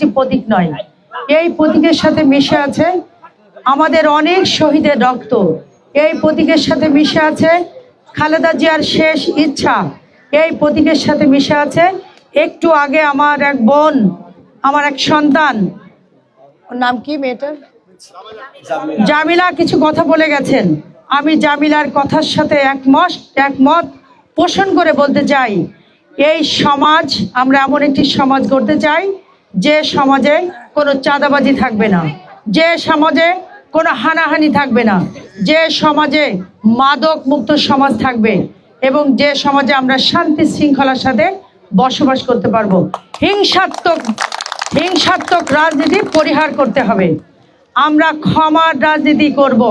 একটি প্রতীক নয়। এই প্রতীকের সাথে মিশে আছে আমাদের অনেক শহীদের রক্ত। এই প্রতীকের সাথে মিশে আছে খালেদা জিয়ার শেষ ইচ্ছা। এই প্রতীকের সাথে মিশে আছে একটু আগে আমার এক বোন, আমার এক সন্তান। নাম কি মেয়েটার জামিলা কিছু কথা বলে গেছেন। আমি জামিলার কথার সাথে একমত একমত পোষণ করে বলতে চাই, এই সমাজ, আমরা এমন একটি সমাজ করতে চাই যে সমাজে কোনো চাঁদাবাজি থাকবে না, যে সমাজে কোনো হানাহানি থাকবে না, যে সমাজে মাদক মুক্ত সমাজ থাকবে এবং যে সমাজে আমরা শান্তি শৃঙ্খলার সাথে বসবাস করতে পারব। হিংসাত্মক হিংসাত্মক রাজনীতি পরিহার করতে হবে। আমরা ক্ষমার রাজনীতি করব।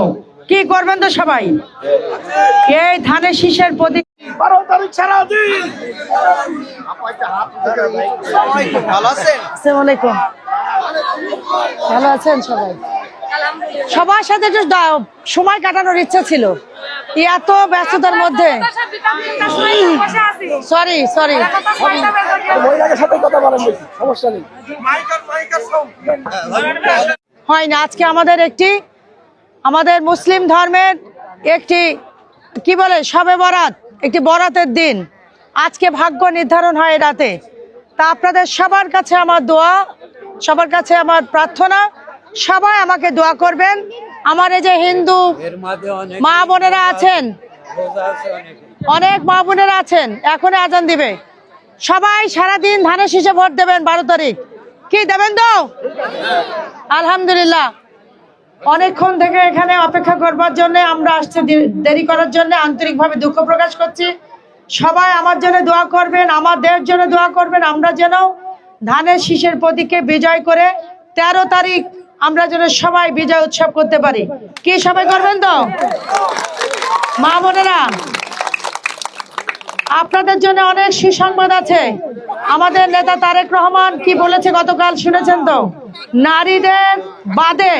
কি করবেন তো সবাই? এই ধানের শীষের প্রতি বারো তারিখ সারাদিন ভালো আছেন? আসসালামু ভালো আছেন সবাই? সবার সাথে একটু সময় কাটানোর ইচ্ছা ছিল। এত ব্যস্ততার মধ্যে। সরি সরি মহিলাদের সাথে কথা বলেন বেশি সমস্যা নেই। হয় না আজকে আমাদের একটি আমাদের মুসলিম ধর্মের একটি কি বলে সবে বরাত। একটি বরাতের দিন। আজকে ভাগ্য নির্ধারণ হয় রাতে। তা আপনাদের সবার কাছে আমার দোয়া, সবার কাছে আমার প্রার্থনা। সবাই আমাকে দোয়া করবেন। আমার এই যে হিন্দু মা বোনেরা আছেন, অনেক মা বোনেরা আছেন এখন আজান দিবে। সবাই সারাদিন ধানের শীষে ভোট দেবেন বারো তারিখ। কি দেবেন তো? আলহামদুলিল্লাহ। অনেকক্ষণ থেকে এখানে অপেক্ষা করবার জন্য, আমরা আসতে দেরি করার জন্য, আন্তরিকভাবে দুঃখ প্রকাশ করছি। সবাই আমার জন্য দোয়া করবেন আমার আমাদের জন্য দোয়া করবেন, আমরা যেন ধানের শীষের প্রতীকে বিজয় করে তেরো তারিখ আমরা যেন সবাই বিজয় উৎসব করতে পারি। কি সবাই করবেন তো? মা বোনেরা আপনাদের জন্য অনেক সুসংবাদ আছে। আমাদের নেতা তারেক রহমান কি বলেছে গতকাল শুনেছেন তো? নারীদের বাদে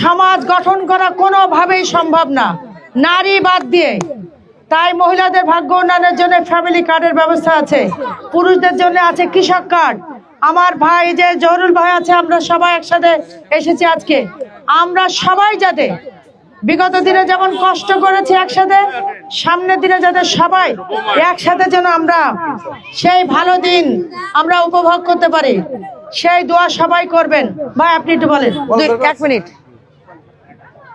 সমাজ গঠন করা কোনোভাবেই সম্ভব না। নারী বাদ দিয়ে। তাই মহিলাদের ভাগ্য উন্নয়নের জন্য ফ্যামিলি কার্ডের ব্যবস্থা আছে। পুরুষদের জন্য আছে কৃষক কার্ড আমার ভাই যে জহরুল ভাই আছে, আমরা সবাই একসাথে এসেছি আজকে। আমরা সবাই যাতে বিগত দিনে যেমন কষ্ট করেছি একসাথে সামনের দিনে যাতে সবাই একসাথে যেন আমরা সেই ভালো দিন আমরা উপভোগ করতে পারি সেই দোয়া সবাই করবেন। ভাই আপনি একটু বলেন। এক মিনিট।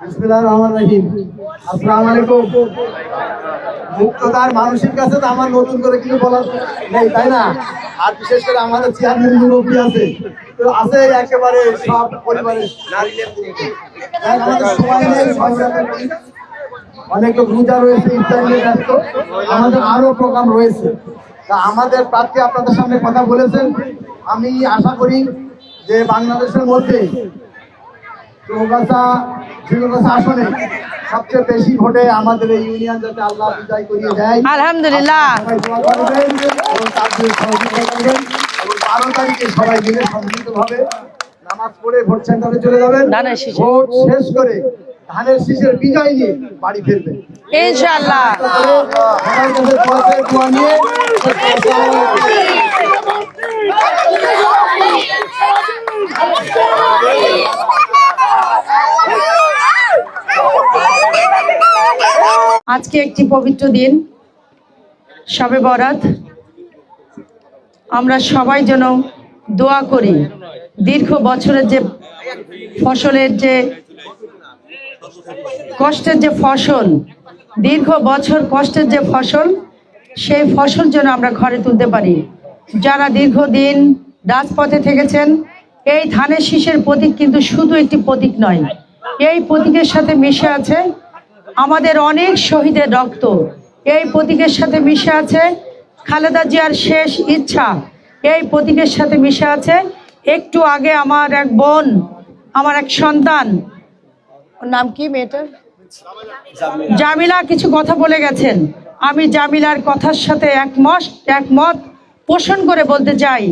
বিসমিল্লাহির রহমানির রহিম। আসসালামু আলাইকুম। মুক্তদার মানুষের কাছে তো আমার নতুন করে কিছু বলার নেই তাই না? আর বিশেষ করে আমাদের চেয়ারম্যান মুরব্বী আছে। তো আছে একেবারে সব পরিবারের নেই অনেক লোক রোজা রয়েছে ইফতার নিয়ে ব্যস্ত। আমাদের আরও প্রোগ্রাম রয়েছে। তা আমাদের প্রার্থী আপনাদের সামনে কথা বলেছেন। আমি আশা করি যে বাংলাদেশের মধ্যে চৌগাছা ঝিলগাছা আসনে সবচেয়ে বেশি ভোটে আমাদের এই ইউনিয়ন যাতে আল্লাহ বিজয় করিয়ে দেয়। আলহামদুলিল্লাহ। এবং বারো তারিখে সবাই মিলে সম্মিলিতভাবে নামাজ পড়ে ভোট সেন্টারে চলে যাবেন। ভোট শেষ করে ধানের শীষের বিজয় নিয়ে বাড়ি ফিরবেন। ইনশাআল্লাহ। আজকে একটি পবিত্র দিন। সবে বরাত। আমরা সবাই যেন দোয়া করি। দীর্ঘ বছরের যে ফসলের যে কষ্টের যে ফসল, দীর্ঘ বছর কষ্টের যে ফসল, সেই ফসল যেন আমরা ঘরে তুলতে পারি। যারা দীর্ঘদিন রাজপথে থেকেছেন, এই ধানের শীষের প্রতীক কিন্তু শুধু একটি প্রতীক নয়, এই প্রতীকের সাথে মিশে আছে আমাদের অনেক শহীদের রক্ত। এই প্রতীকের সাথে মিশে আছে খালেদা জিয়ার শেষ ইচ্ছা এই প্রতীকের সাথে মিশে আছে। একটু আগে আমার এক বোন আমার এক সন্তান। ওর নাম কি মেয়েটার? জামিলা। কিছু কথা বলে গেছেন। আমি জামিলার কথার সাথে একমত একমত পোষণ করে বলতে চাই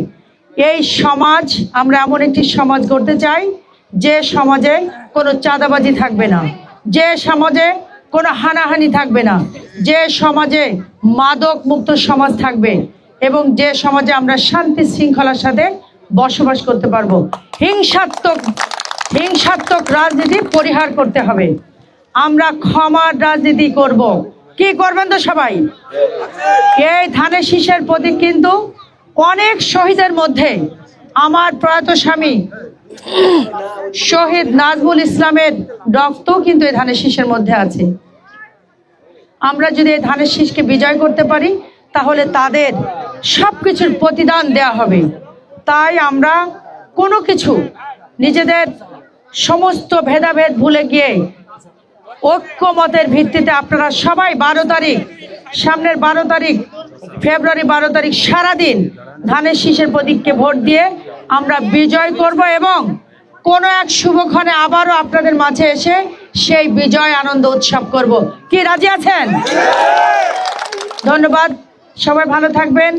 এই সমাজ আমরা এমন একটি সমাজ করতে চাই যে সমাজে কোনো চাঁদাবাজি থাকবে না। যে সমাজে কোনো হানাহানি থাকবে না। যে সমাজে মাদক মুক্ত সমাজ থাকবে এবং যে সমাজে আমরা শান্তি শৃঙ্খলার সাথে বসবাস করতে পারব, হিংসাত্মক হিংসাত্মক রাজনীতি পরিহার করতে হবে। আমরা ক্ষমার রাজনীতি করব। কি করবেন তো সবাই? এই ধানের শীষের প্রতীক কিন্তু অনেক শহীদের মধ্যে আমার প্রয়াত স্বামী শহীদ নাজমুল ইসলামের রক্ত কিন্তু এই ধানের শীষের মধ্যে আছে। আমরা যদি এই ধানের শীষকে বিজয় করতে পারি, তাহলে তাদের সব কিছুর প্রতিদান দেয়া হবে। তাই আমরা কোনো কিছু নিজেদের সমস্ত ভেদাভেদ ভুলে গিয়ে ঐক্যমতের ভিত্তিতে আপনারা সবাই বারো তারিখ, সামনের বারো তারিখ, ফেব্রুয়ারি বারো তারিখ সারাদিন ধানের শীষের প্রতীককে ভোট দিয়ে আমরা বিজয় করব এবং কোনো এক শুভক্ষণে আবারও আপনাদের মাঝে এসে সেই বিজয় আনন্দ উৎসব করব। কি, রাজি আছেন? ধন্যবাদ। সবাই ভালো থাকবেন।